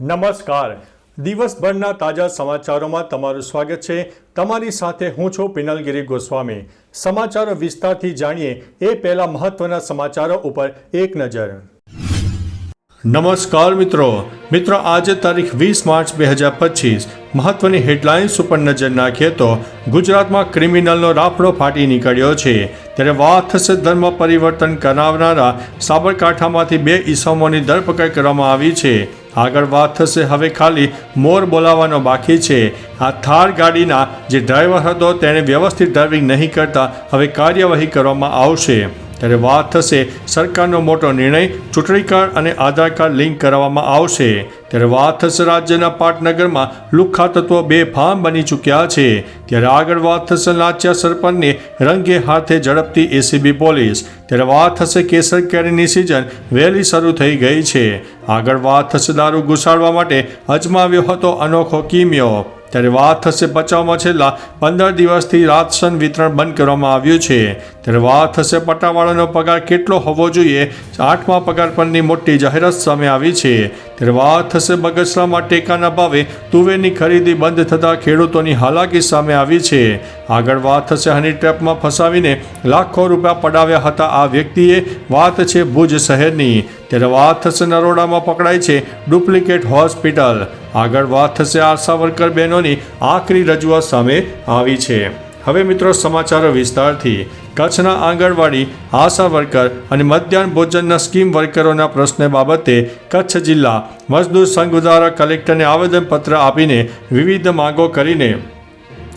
નમસ્કાર. દિવસભરના તાજા સમાચારોમાં તમારું સ્વાગત છે. તમારી સાથે હું છું પિનલગીરી ગોસ્વામી. સમાચારો વિસ્તારથી જાણીએ એ પહેલા મહત્વના સમાચારો ઉપર એક નજર. નમસ્કાર મિત્રો. મિત્રો, આજે તારીખ વીસ માર્ચ બે હજાર પચીસ. મહત્વની હેડલાઇન્સ ઉપર નજર નાખીએ તો ગુજરાતમાં ક્રિમિનલનો રાફડો ફાટી નીકળ્યો છે. ત્યારે વાત થશે ધર્મ પરિવર્તન કરાવનારા સાબરકાંઠામાંથી બે ઈસમોની ધરપકડ કરવામાં આવી છે. આગળ વાત થશે હવે ખાલી મોર બોલાવવાનો બાકી છે. આ થાર ગાડીના જે ડ્રાઈવર હતો, તેણે વ્યવસ્થિત ડ્રાઇવિંગ નહીં કરતા હવે કાર્યવાહી કરવામાં આવશે. ત્યારે વાત થશે સરકારનો મોટો નિર્ણય, ચૂંટણી કાર્ડ અને આધાર કાર્ડ લિંક કરાવવામાં આવશે. ત્યારે વાત થશે રાજ્યના પાટનગરમાં લુખ્ખા તત્વો બે ફાર્મ બની ચૂક્યા છે. ત્યારે આગળ વાત થશે નાચ્યા સરપંચને, રંગે હાથે ઝડપતી એસીબી પોલીસ. ત્યારે વાત થશે કેસર કેરીની સિઝન, વહેલી શરૂ થઈ ગઈ છે. આગળ વાત થશે દારૂ ઘુસાડવા માટે, અજમાવ્યો હતો અનોખો કિમિયો. ત્યારે વાત થશે બચાવમાં છેલ્લા પંદર દિવસથી રાશન વિતરણ બંધ કરવામાં આવ્યું છે. ત્યારે વાત થશે પટાવાળાનો પગાર કેટલો હોવો જોઈએ, આઠમા પગાર પરની મોટી જાહેરાત સામે આવી છે. ત્યારે વાત થશે બગસરામાં ટેકાના ભાવે તુવેરની ખરીદી બંધ થતાં ખેડૂતોની હાલાકી સામે આવી છે. આગળ વાત થશે હની ટ્રેપમાં ફસાવીને લાખો રૂપિયા પડાવ્યા હતા આ વ્યક્તિએ, વાત છે ભુજ શહેરની. ત્યારે વાત થશે નરોડામાં પકડાય છે ડુપ્લિકેટ હોસ્પિટલ. આગળ વાત થશે આશા વર્કર બહેનોની આખરી રજૂઆત સામે આવી છે. હવે મિત્રો સમાચારો વિસ્તારથી. કચ્છના આંગણવાડી આશા વર્કર અને મધ્યાહન ભોજનના સ્કીમ વર્કરોના પ્રશ્ન બાબતે કચ્છ જિલ્લા મજદૂર સંઘ દ્વારા કલેક્ટરને આવેદનપત્ર આપીને વિવિધ માંગો કરીને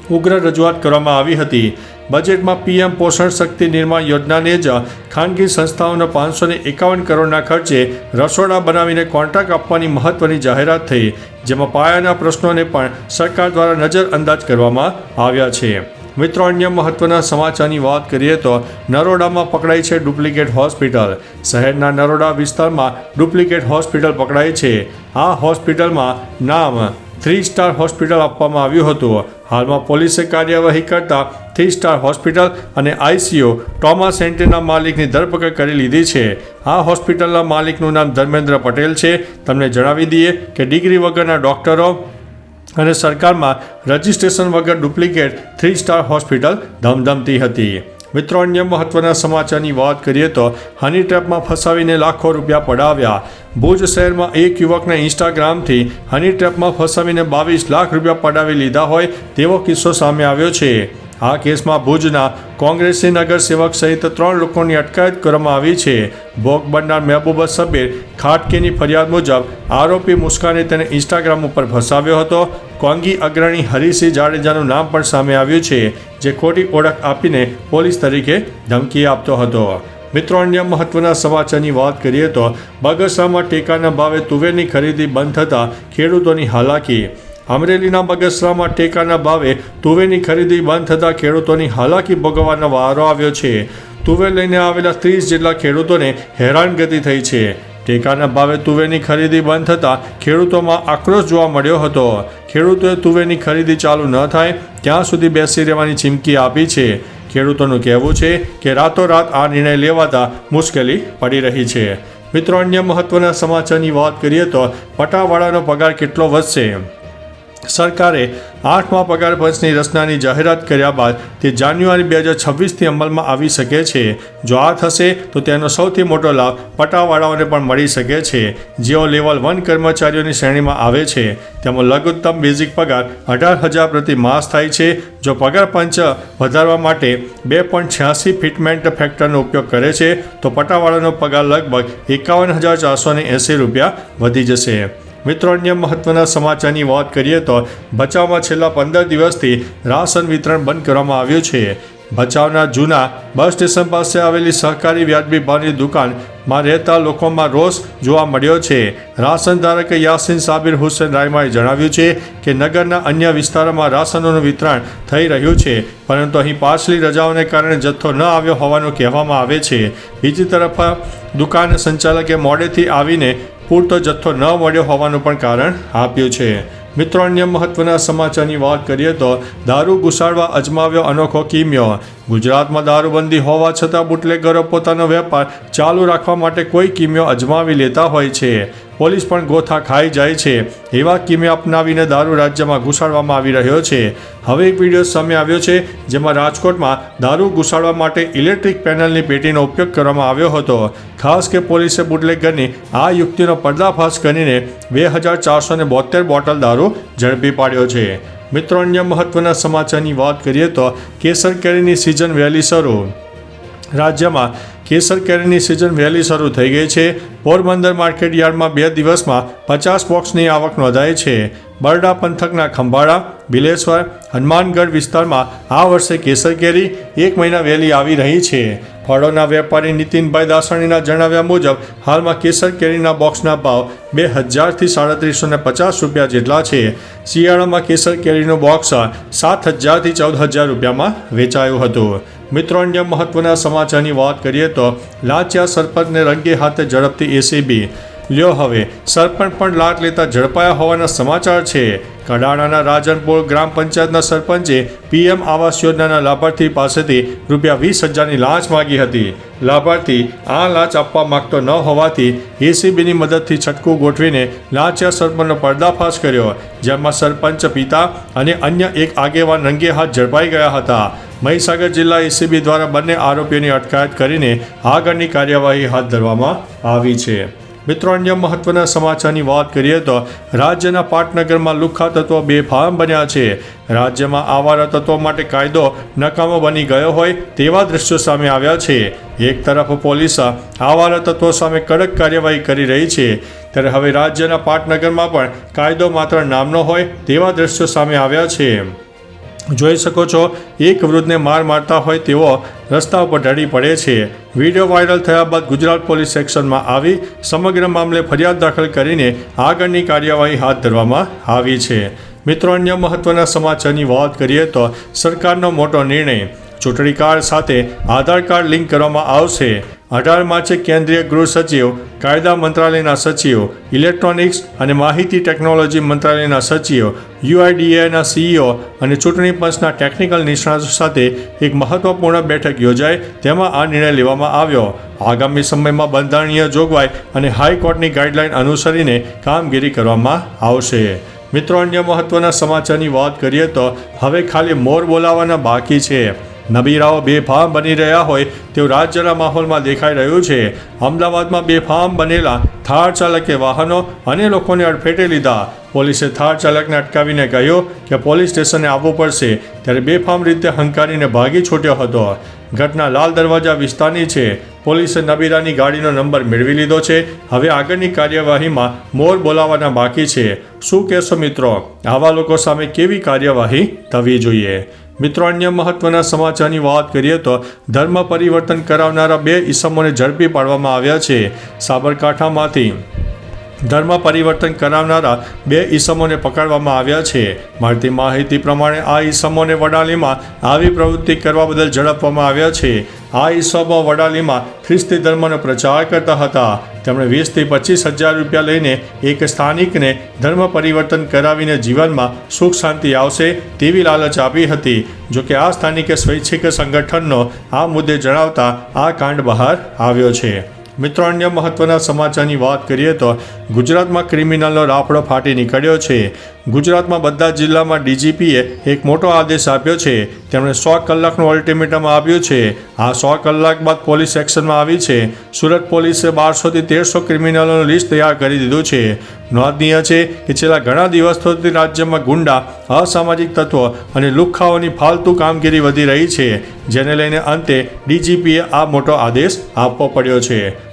ઉગ્ર રજૂઆત કરવામાં આવી હતી. બજેટમાં પીએમ પોષણ શક્તિ નિર્માણ યોજનાને જ ખાનગી સંસ્થાઓને પાંચસો એકાવન કરોડના ખર્ચે રસોડા બનાવીને કોન્ટ્રાક્ટ આપવાની મહત્વની જાહેરાત થઈ, જેમાં પાયાના પ્રશ્નોને પણ સરકાર દ્વારા નજરઅંદાજ કરવામાં આવ્યા છે. મિત્રો, અન્ય મહત્વના સમાચારની વાત કરીએ તો નરોડામાં પકડાઈ છે ડુપ્લિકેટ હોસ્પિટલ. શહેરના નરોડા વિસ્તારમાં ડુપ્લિકેટ હોસ્પિટલ પકડાઈ છે. આ હોસ્પિટલમાં નામ થ્રી સ્ટાર હોસ્પિટલ આપવામાં આવ્યું હતું. હાલમાં પોલીસે કાર્યવાહી કરતા થ્રી સ્ટાર હોસ્પિટલ અને આઈસીયુ ટ્રોમા સેન્ટરના માલિકની ધરપકડ કરી લીધી છે. આ હોસ્પિટલના માલિકનું નામ ધર્મેન્દ્ર પટેલ છે. તમને જણાવી દઈએ કે ડિગ્રી વગરના ડોક્ટરો અને સરકારમાં રજિસ્ટ્રેશન વગર ડુપ્લિકેટ થ્રી સ્ટાર હોસ્પિટલ ધમધમતી હતી. મિત્રો, અન્ય મહત્વના સમાચારની વાત કરીએ તો હની ટ્રેપમાં ફસાવીને લાખો રૂપિયા પડાવ્યા. ભુજ શહેરમાં એક યુવકને ઇન્સ્ટાગ્રામથી હની ટ્રેપમાં ફસાવીને બાવીસ લાખ રૂપિયા પડાવી લીધા હોય તેવો કિસ્સો સામે આવ્યો છે. આ કેસમાં ભુજના કોંગ્રેસી નગરસેવક સહિત ત્રણ લોકોની અટકાયત કરવામાં આવી છે. ભોગ બનનાર મહેબૂબ સબીર ખાટકેની ફરિયાદ મુજબ આરોપી મુસ્કાને તેને ઇન્સ્ટાગ્રામ ઉપર ફસાવ્યો હતો. કોંગી અગ્રણી હરિસિંહ જાડેજાનું નામ પણ સામે આવ્યું છે, જે ખોટી ઓળખ આપીને પોલીસ તરીકે ધમકી આપતો હતો. મિત્રો, અન્ય મહત્વના સમાચારની વાત કરીએ તો, બગસરામાં ટેકાના ભાવે તુવેરની ખરીદી બંધ થતાં ખેડૂતોની હાલાકી. અમરેલીના બગસરામાં ટેકાના ભાવે તુવેરની ખરીદી બંધ થતાં ખેડૂતોની હાલાકી ભોગવવાનો વારો આવ્યો છે. તુવેર લઈને આવેલા ત્રીસ જેટલા ખેડૂતોને હેરાનગતિ થઈ છે. ટેકાના ભાવે તુવેરની ખરીદી બંધ થતાં ખેડૂતોમાં આક્રોશ જોવા મળ્યો હતો. ખેડૂતોએ તુવેરની ખરીદી ચાલુ ન થાય ત્યાં સુધી બેસી રહેવાની ચીમકી આપી છે. ખેડૂતોનું કહેવું છે કે રાતોરાત આ નિર્ણય લેવાતા મુશ્કેલી પડી રહી છે. મિત્રો, અન્ય મહત્વના સમાચારની વાત કરીએ તો પટાવાળાનો પગાર કેટલો વધશે? સરકારે આઠમા પગાર પંચની રચનાની જાહેરાત કર્યા બાદ તે જાન્યુઆરી બે હજાર છવ્વીસથી અમલમાં આવી શકે છે. જો આ થશે, તો તેનો સૌથી મોટો લાભ પટાવાળાઓને પણ મળી શકે છે, જેઓ લેવલ વન કર્મચારીઓની શ્રેણીમાં આવે છે. તેમાં લઘુત્તમ બેઝિક પગાર અઢાર હજાર પ્રતિ માસ થાય છે, જો પગાર પંચ વધારવા માટે બે પોઈન્ટ છ્યાસી ફિટમેન્ટ ફેક્ટરનો ઉપયોગ કરે છે, તો પટાવાળાનો પગાર લગભગ એકાવન હજાર ચારસો એંસી રૂપિયા વધી જશે. મિત્રો, અન્ય મહત્વના સમાચારની વાત કરીએ તો ભચાઉમાં છેલ્લા પંદર દિવસથી રાશન વિતરણ બંધ કરવામાં આવ્યું છે. ભચાઉના જૂના બસ સ્ટેશન પાસે આવેલી સહકારી વ્યાજબી ભાવની દુકાનમાં રહેતા લોકોમાં રોષ જોવા મળ્યો છે. રાશન ધારક યાસીન સાબિર હુસેન રાયમાએ જણાવ્યું છે કે નગરના અન્ય વિસ્તારોમાં રાશનોનું વિતરણ થઈ રહ્યું છે, પરંતુ અહીં પાછલી રજાઓને કારણે જથ્થો ન આવ્યો હોવાનું કહેવામાં આવે છે. બીજી તરફ દુકાન સંચાલકે મોડેથી આવીને પૂરતો જથ્થો ન મળ્યો હોવાનું પણ કારણ આપ્યું છે. મિત્રો, અન્ય મહત્વના સમાચારની વાત કરીએ તો દારૂ ઘુસાડવા અજમાવ્યો અનોખો કિમ્યો. ગુજરાતમાં દારૂબંધી હોવા છતાં બુટલેગરો પોતાનો વેપાર ચાલુ રાખવા માટે કોઈ કિમ્યો અજમાવી લેતા હોય છે. પોલીસ પણ ગોથા ખાઈ જાય છે. એવા કિમે અપનાવીને દારૂ રાજ્યમાં ઘુસાડવામાં આવી રહ્યો છે. હવે એક વીડિયો સામે આવ્યો છે, જેમાં રાજકોટમાં દારૂ ઘુસાડવા માટે ઇલેક્ટ્રિક પેનલની પેટીનો ઉપયોગ કરવામાં આવ્યો હતો. ખાસ કે પોલીસે બુટલેગરની આ યુક્તિનો પર્દાફાશ કરીને બે હજાર ચારસો ને બોતેર બોટલ દારૂ ઝડપી પાડ્યો છે. મિત્રો, અન્ય મહત્વના સમાચારની વાત કરીએ તો કેસર કેરીની સિઝન વહેલી શરૂ. રાજ્યમાં કેસર કેરીની સિઝન વહેલી શરૂ થઈ ગઈ છે. પોરબંદર માર્કેટ યાર્ડમાં બે દિવસમાં પચાસ બોક્સની આવક નોંધાઈ છે. બરડા પંથકના ખંભાળા, બિલેશ્વર, હનુમાનગઢ વિસ્તારમાં આ વર્ષે કેસર કેરી એક મહિના વહેલી આવી રહી છે. ફળોના વેપારી નીતિનભાઈ દાસણીના જણાવ્યા મુજબ, હાલમાં કેસર કેરીના બોક્સના ભાવ બે હજારથી સાડત્રીસો ને પચાસ રૂપિયા જેટલા છે. શિયાળામાં કેસર કેરીનું બોક્સ સાત હજારથી ચૌદ હજાર રૂપિયામાં વેચાયું હતું. મિત્રો, અન્ય મહત્વના સમાચારની વાત કરીએ તો લાંચિયા સરપંચને રંગે હાથે ઝડપથી એસીબી લ્યો હવે, સરપંચ પણ લાટ લેતા ઝડપાયા હોવાના સમાચાર છે. કડાણાના રાજનપુર ગ્રામ પંચાયતના સરપંચે પીએમ આવાસ યોજનાના લાભાર્થી પાસેથી રૂપિયા વીસ હજારની લાંચ માગી હતી. લાભાર્થી આ લાંચ આપવા માંગતો ન હોવાથી એસીબીની મદદથી છટકું ગોઠવીને લાંચિયા સરપંચનો પર્દાફાશ કર્યો, જેમાં સરપંચ પિતા અને અન્ય એક આગેવાન રંગે હાથ ઝડપાઈ ગયા હતા. મહીસાગર જિલ્લા એસીબી દ્વારા બંને આરોપીઓની અટકાયત કરીને આગળની કાર્યવાહી હાથ ધરવામાં આવી છે. મિત્રો, અન્ય મહત્વના સમાચારની વાત કરીએ તો રાજ્યના પાટનગરમાં લુખ્ખા તત્વો બેફામ બન્યા છે. રાજ્યમાં આવારા તત્વો માટે કાયદો નકામો બની ગયો હોય તેવા દ્રશ્યો સામે આવ્યા છે. એક તરફ પોલીસ આવારા તત્વો સામે કડક કાર્યવાહી કરી રહી છે. ત્યારે હવે રાજ્યના પાટનગરમાં પણ કાયદો માત્ર નામનો હોય તેવા દ્રશ્યો સામે આવ્યા છે. જોઈ શકો છો, એક વૃદ્ધને માર મારતા હોય તેવો રસ્તા ઉપર ઢળી પડે છે. વીડિયો વાયરલ થયા બાદ ગુજરાત પોલીસ સેક્શનમાં આવી, સમગ્ર મામલે ફરિયાદ દાખલ કરીને આગળની કાર્યવાહી હાથ ધરવામાં આવી છે. મિત્રો, અન્ય મહત્વના સમાચારની વાત કરીએ તો સરકારનો મોટો નિર્ણય ચૂંટણી કાર્ડ સાથે આધાર કાર્ડ લિંક કરવામાં આવશે. અઢાર માર્ચે કેન્દ્રીય ગૃહ સચિવ, કાયદા મંત્રાલયના સચિવ, ઇલેક્ટ્રોનિક્સ અને માહિતી ટેકનોલોજી મંત્રાલયના સચિવ, યુઆઈડીએના સીઈઓ અને ચૂંટણી પંચના ટેકનિકલ નિષ્ણાતો સાથે એક મહત્વપૂર્ણ બેઠક યોજાઈ, તેમાં આ નિર્ણય લેવામાં આવ્યો. આગામી સમયમાં બંધારણીય જોગવાઈ અને હાઈકોર્ટની ગાઈડલાઈન અનુસરીને કામગીરી કરવામાં આવશે. મિત્રો, અન્ય મહત્વના સમાચારની વાત કરીએ તો હવે ખાલી મોર બોલાવવાના બાકી છે. નબીરાઓ બેફામ બની રહ્યા હોય તેવું રાજ્યના માહોલમાં દેખાઈ રહ્યું છે. અમદાવાદમાં બેફામ બનેલા થાર ચાલકે વાહનો અને લોકોને અડફેટે લીધા. પોલીસે થાર ચાલકને અટકાવીને કહ્યું કે પોલીસ સ્ટેશને આવવું પડશે, ત્યારે બેફામ રીતે હંકારીને ભાગી છૂટ્યો હતો. ઘટના લાલ દરવાજા વિસ્તારની છે. પોલીસે નબીરાની ગાડીનો નંબર મેળવી લીધો છે. હવે આગળની કાર્યવાહીમાં મોર બોલાવવાના બાકી છે. શું કહેશો મિત્રો? આવા લોકો સામે કેવી કાર્યવાહી થવી જોઈએ? મિત્રો, અન્ય મહત્વના સમાચારની વાત કરીએ તો ધર્મ પરિવર્તન કરાવનારા બે ઈસમોને ઝડપી પાડવામાં આવ્યા છે સાબરકાંઠામાંથી. ધર્મ પરિવર્તન કરાવનારા બે ઈસમોને પકડવામાં આવ્યા છે. મળતી માહિતી પ્રમાણે આ ઈસમોને વડાલીમાં આવી પ્રવૃત્તિ કરવા બદલ ઝડપવામાં આવ્યા છે. આ ઈસમો વડાલીમાં ખ્રિસ્તી ધર્મનો પ્રચાર કરતા હતા. તેમણે વીસથી પચીસ હજાર રૂપિયા લઈને એક સ્થાનિકને ધર્મ પરિવર્તન કરાવીને જીવનમાં સુખ શાંતિ આવશે તેવી લાલચ આપી હતી. જોકે આ સ્થાનિકે સ્વૈચ્છિક સંગઠનનો આ મુદ્દે જણાવતા આ કાંડ બહાર આવ્યો છે. મિત્રો અન્ય મહત્વના સમાચારની વાત કરીએ તો ગુજરાતમાં ક્રિમિનલનો રાફડો ફાટી નીકળ્યો છે. ગુજરાતમાં બધા જિલ્લામાં ડીજીપીએ એક મોટો આદેશ આપ્યો છે. તેમણે સો કલાકનું અલ્ટિમેટમ આપ્યું છે. આ સો કલાક બાદ પોલીસ એક્શનમાં આવી છે. સુરત પોલીસે બારસોથી તેરસો ક્રિમિનલોનું લિસ્ટ તૈયાર કરી દીધું છે. નોંધનીય છે કે છેલ્લા ઘણા દિવસોથી રાજ્યમાં ગુંડા, અસામાજિક તત્વો અને લુખ્ખાઓની ફાલતુ કામગીરી વધી રહી છે. જેને લઈને અંતે ડીજીપીએ આ મોટો આદેશ આપવો પડ્યો છે.